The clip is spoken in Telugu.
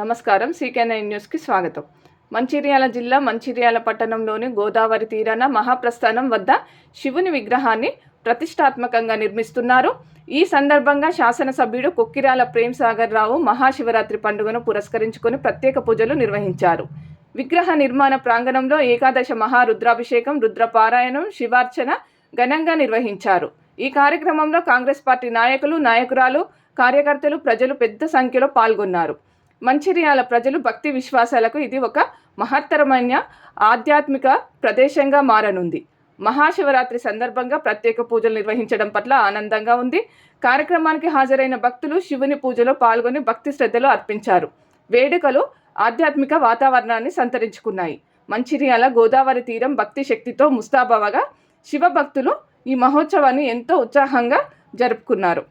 నమస్కారం. సీకే న్యూస్కి స్వాగతం. మంచిర్యాల జిల్లా మంచిర్యాల పట్టణంలోని గోదావరి తీరాన మహాప్రస్థానం వద్ద శివుని విగ్రహాన్ని ప్రతిష్టాత్మకంగా నిర్మిస్తున్నారు. ఈ సందర్భంగా శాసనసభ్యుడు కొక్కిరాల ప్రేమ్ సాగర్ రావు మహాశివరాత్రి పండుగను పురస్కరించుకొని ప్రత్యేక పూజలు నిర్వహించారు. విగ్రహ నిర్మాణ ప్రాంగణంలో ఏకాదశ మహారుద్రాభిషేకం రుద్రపారాయణం శివార్చన ఘనంగా నిర్వహించారు. ఈ కార్యక్రమంలో కాంగ్రెస్ పార్టీ నాయకులు నాయకురాలు కార్యకర్తలు ప్రజలు పెద్ద సంఖ్యలో పాల్గొన్నారు. మంచిర్యాల ప్రజలు భక్తి విశ్వాసాలకు ఇది ఒక మహత్తరమైన ఆధ్యాత్మిక ప్రదేశంగా మారనుంది. మహాశివరాత్రి సందర్భంగా ప్రత్యేక పూజలు నిర్వహించడం పట్ల ఆనందంగా ఉంది. కార్యక్రమానికి హాజరైన భక్తులు శివుని పూజలో పాల్గొని భక్తి శ్రద్ధలు అర్పించారు. వేడుకలు ఆధ్యాత్మిక వాతావరణాన్ని సంతరించుకున్నాయి. మంచిర్యాల గోదావరి తీరం భక్తి శక్తితో ముస్తాబావగా శివ భక్తులు ఈ మహోత్సవాన్ని ఎంతో ఉత్సాహంగా జరుపుకున్నారు.